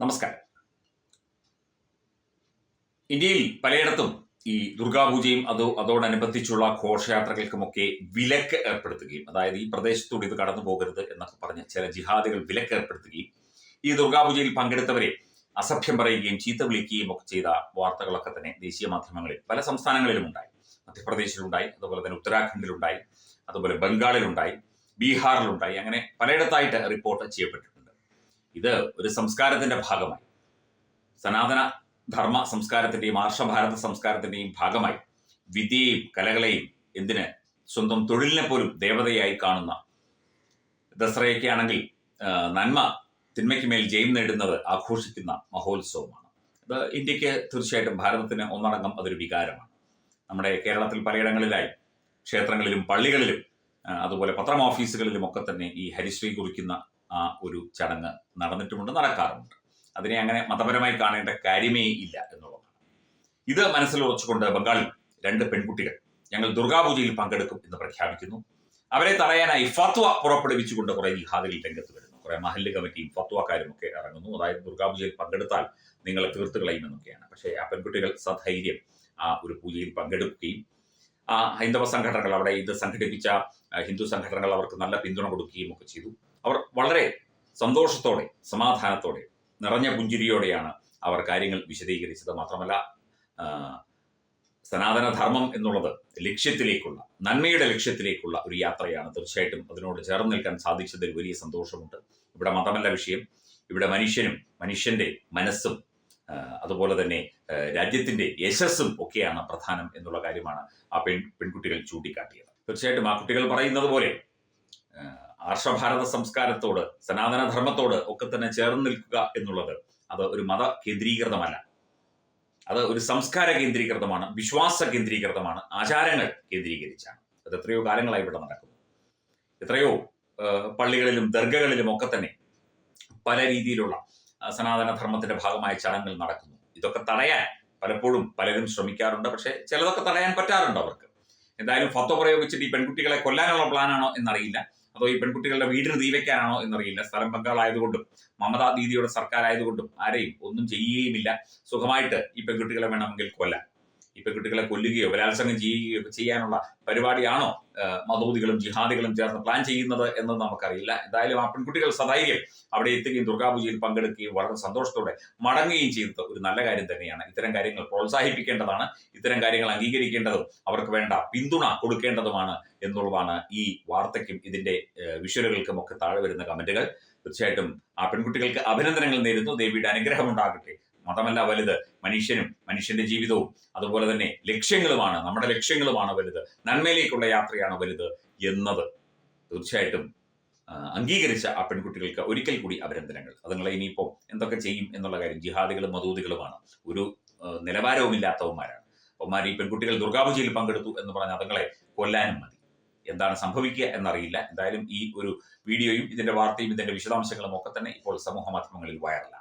നമസ്കാരം. ഇന്ത്യയിൽ പലയിടത്തും ഈ ദുർഗാപൂജയും അതോ അതോടനുബന്ധിച്ചുള്ള ഘോഷയാത്രകൾക്കുമൊക്കെ വിലക്ക് ഏർപ്പെടുത്തുകയും അതായത് ഈ പ്രദേശത്തൂടെ ഇത് കടന്നു പോകരുത് എന്നൊക്കെ പറഞ്ഞ് ചില ജിഹാദികൾ വിലക്ക് ഏർപ്പെടുത്തുകയും ഈ ദുർഗാപൂജയിൽ പങ്കെടുത്തവരെ അസഭ്യം പറയുകയും ചീത്ത വിളിക്കുകയും ഒക്കെ ചെയ്ത വാർത്തകളൊക്കെ തന്നെ ദേശീയ മാധ്യമങ്ങളിൽ പല സംസ്ഥാനങ്ങളിലും ഉണ്ടായി മധ്യപ്രദേശിലുണ്ടായി അതുപോലെ തന്നെ ഉത്തരാഖണ്ഡിലുണ്ടായി അതുപോലെ ബംഗാളിലുണ്ടായി ബീഹാറിലുണ്ടായി അങ്ങനെ പലയിടത്തായിട്ട് റിപ്പോർട്ട് ചെയ്യപ്പെട്ടിട്ടുണ്ട്. ഇത് ഒരു സംസ്കാരത്തിന്റെ ഭാഗമായി. സനാതന ധർമ്മ സംസ്കാരത്തിന്റെയും ആർഷഭാരത സംസ്കാരത്തിന്റെയും ഭാഗമായി വിദ്യയെയും കലകളെയും എന്തിന് സ്വന്തം തൊഴിലിനെ പോലും ദേവതയായി കാണുന്ന ദസറയൊക്കെ ആണെങ്കിൽ നന്മ തിന്മയ്ക്ക് മേൽ ജയം നേടുന്നത് ആഘോഷിക്കുന്ന മഹോത്സവമാണ്. ഇത് ഇന്ത്യയ്ക്ക് തീർച്ചയായിട്ടും ഭാരതത്തിന് ഒന്നടങ്കം അതൊരു വികാരമാണ്. നമ്മുടെ കേരളത്തിൽ പലയിടങ്ങളിലായി ക്ഷേത്രങ്ങളിലും പള്ളികളിലും അതുപോലെ പത്രം ഓഫീസുകളിലും ഒക്കെ തന്നെ ഈ ഹരിശ്രീ കുറിക്കുന്ന ഒരു ചടങ്ങ് നടന്നിട്ടുമുണ്ട് നടക്കാറുമുണ്ട്. അതിനെ അങ്ങനെ മതപരമായി കാണേണ്ട കാര്യമേ ഇല്ല എന്നുള്ളതാണ്. ഇത് മനസ്സിൽ ഉറച്ചുകൊണ്ട് ബംഗാളിൽ രണ്ട് പെൺകുട്ടികൾ ഞങ്ങൾ ദുർഗാപൂജയിൽ പങ്കെടുക്കും എന്ന് പ്രഖ്യാപിക്കുന്നു. അവരെ തടയാനായി ഫത്വ പുറപ്പെടുവിച്ചുകൊണ്ട് കുറെ ജിഹാദികൾ രംഗത്ത് വരുന്നു. കുറെ മഹല്ല് കമ്മിറ്റിയും ഫത്വക്കാരും ഒക്കെ ഇറങ്ങുന്നു. അതായത് ദുർഗാപൂജയിൽ പങ്കെടുത്താൽ നിങ്ങളെ തീർത്ത് കളയുമെന്നൊക്കെയാണ് പക്ഷേ ആ പെൺകുട്ടികൾ സധൈര്യം ആ ഒരു പൂജയിൽ പങ്കെടുക്കുകയും ആ ഹൈന്ദവ സംഘടനകൾ അവിടെ ഇത് സംഘടിപ്പിച്ച ഹിന്ദു സംഘടനകൾ അവർക്ക് നല്ല പിന്തുണ കൊടുക്കുകയും ഒക്കെ ചെയ്തു. അവർ വളരെ സന്തോഷത്തോടെ സമാധാനത്തോടെ നിറഞ്ഞ പുഞ്ചിരിയോടെയാണ് അവർ കാര്യങ്ങൾ വിശദീകരിച്ചത്. മാത്രമല്ല സനാതനധർമ്മം സനാതന ധർമ്മം എന്നുള്ളത് ലക്ഷ്യത്തിലേക്കുള്ള നന്മയുടെ ലക്ഷ്യത്തിലേക്കുള്ള ഒരു യാത്രയാണ്. തീർച്ചയായിട്ടും അതിനോട് ചേർന്ന് നിൽക്കാൻ സാധിച്ചതിൽ വലിയ സന്തോഷമുണ്ട്. ഇവിടെ മതമല്ല വിഷയം ഇവിടെ മനുഷ്യനും മനുഷ്യന്റെ മനസ്സും അതുപോലെ തന്നെ രാജ്യത്തിന്റെ യശസ്സും ഒക്കെയാണ് പ്രധാനം എന്നുള്ള കാര്യമാണ് ആ പെൺ പെൺകുട്ടികൾ ചൂണ്ടിക്കാട്ടിയത്. തീർച്ചയായിട്ടും ആ കുട്ടികൾ പറയുന്നത് പോലെ ആ, ആർഷഭാരത സംസ്കാരത്തോട് സനാതന ധർമ്മത്തോട് ഒക്കെ തന്നെ ചേർന്ന് നിൽക്കുക എന്നുള്ളത് അത് ഒരു മത കേന്ദ്രീകൃതമല്ല. അത് ഒരു സംസ്കാര കേന്ദ്രീകൃതമാണ് വിശ്വാസ കേന്ദ്രീകൃതമാണ് ആചാരങ്ങൾ കേന്ദ്രീകരിച്ചാണ്. അത് എത്രയോ കാലങ്ങളായി ഇവിടെ നടക്കുന്നു. എത്രയോ പള്ളികളിലും ദർഗകളിലും ഒക്കെ തന്നെ പല രീതിയിലുള്ള സനാതന ധർമ്മത്തിന്റെ ഭാഗമായ ചടങ്ങുകൾ നടക്കുന്നു. ഇതൊക്കെ തടയാൻ പലപ്പോഴും പലരും ശ്രമിക്കാറുണ്ട്. പക്ഷേ ചിലതൊക്കെ തടയാൻ പറ്റാറുണ്ട് അവർക്ക്. എന്തായാലും ഫത്വ പ്രയോഗിച്ചിട്ട് ഈ പെൺകുട്ടികളെ കൊല്ലാനുള്ള പ്ലാനാണോ എന്നറിയില്ല. അതോ ഈ പെൺകുട്ടികളുടെ വീടിന് തീ വെക്കാനാണോ എന്നറിയില്ല. സ്ഥലം ബംഗാൾ ആയതുകൊണ്ടും മമതാ ദീദിയുടെ സർക്കാർ ആയതുകൊണ്ടും ആരെയും ഒന്നും ചെയ്യുകയുമില്ല. സുഖമായിട്ട് ഈ പെൺകുട്ടികളെ വേണമെങ്കിൽ കൊല്ലാം. ഈ പെൺകുട്ടികളെ കൊല്ലുകയോ ബലാത്സംഗം ചെയ്യുകയോ ചെയ്യാനുള്ള പരിപാടിയാണോ മതോദികളും ജിഹാദികളും ചേർന്ന് പ്ലാൻ ചെയ്യുന്നത് എന്ന് നമുക്കറിയില്ല. എന്തായാലും ആ പെൺകുട്ടികൾ സധൈര്യം അവിടെ എത്തുകയും ദുർഗാപൂജയിൽ പങ്കെടുക്കുകയും വളരെ സന്തോഷത്തോടെ മടങ്ങുകയും ചെയ്തത് ഒരു നല്ല കാര്യം തന്നെയാണ്. ഇത്തരം കാര്യങ്ങൾ പ്രോത്സാഹിപ്പിക്കേണ്ടതാണ് ഇത്തരം കാര്യങ്ങൾ അംഗീകരിക്കേണ്ടതും അവർക്ക് വേണ്ട പിന്തുണ കൊടുക്കേണ്ടതുമാണ് എന്നുള്ളതാണ് ഈ വാർത്തയ്ക്കും ഇതിന്റെ വിഷ്വലുകൾക്കും ഒക്കെ താഴെ വരുന്ന കമന്റുകൾ. തീർച്ചയായിട്ടും ആ പെൺകുട്ടികൾക്ക് അഭിനന്ദനങ്ങൾ നേരുന്നു. ദേവിയുടെ അനുഗ്രഹം ഉണ്ടാകട്ടെ. മതമല്ല വലുത്. മനുഷ്യനും മനുഷ്യന്റെ ജീവിതവും അതുപോലെ തന്നെ ലക്ഷ്യങ്ങളുമാണ്. നമ്മുടെ ലക്ഷ്യങ്ങളുമാണ് വലുത്. നന്മയിലേക്കുള്ള യാത്രയാണ് വലുത് എന്നത് തീർച്ചയായിട്ടും അംഗീകരിച്ച ആ പെൺകുട്ടികൾക്ക് ഒരിക്കൽ കൂടി അഭിനന്ദനങ്ങൾ. അതുങ്ങളെ ഇനിയിപ്പോൾ എന്തൊക്കെ ചെയ്യും എന്നുള്ള കാര്യം ജിഹാദികളും മതൂതികളുമാണ് ഒരു നിലവാരവുമില്ലാത്തവന്മാരാണ്. അവന്മാർ ഈ പെൺകുട്ടികൾ ദുർഗാപൂജയിൽ പങ്കെടുത്തു എന്ന് പറഞ്ഞ അതുങ്ങളെ കൊല്ലാനും മതി. എന്താണ് സംഭവിക്കുക എന്നറിയില്ല. എന്തായാലും ഈ ഒരു വീഡിയോയും ഇതിന്റെ വാർത്തയും ഇതിന്റെ വിശദാംശങ്ങളും ഒക്കെ തന്നെ ഇപ്പോൾ സമൂഹ മാധ്യമങ്ങളിൽ വൈറലാണ്.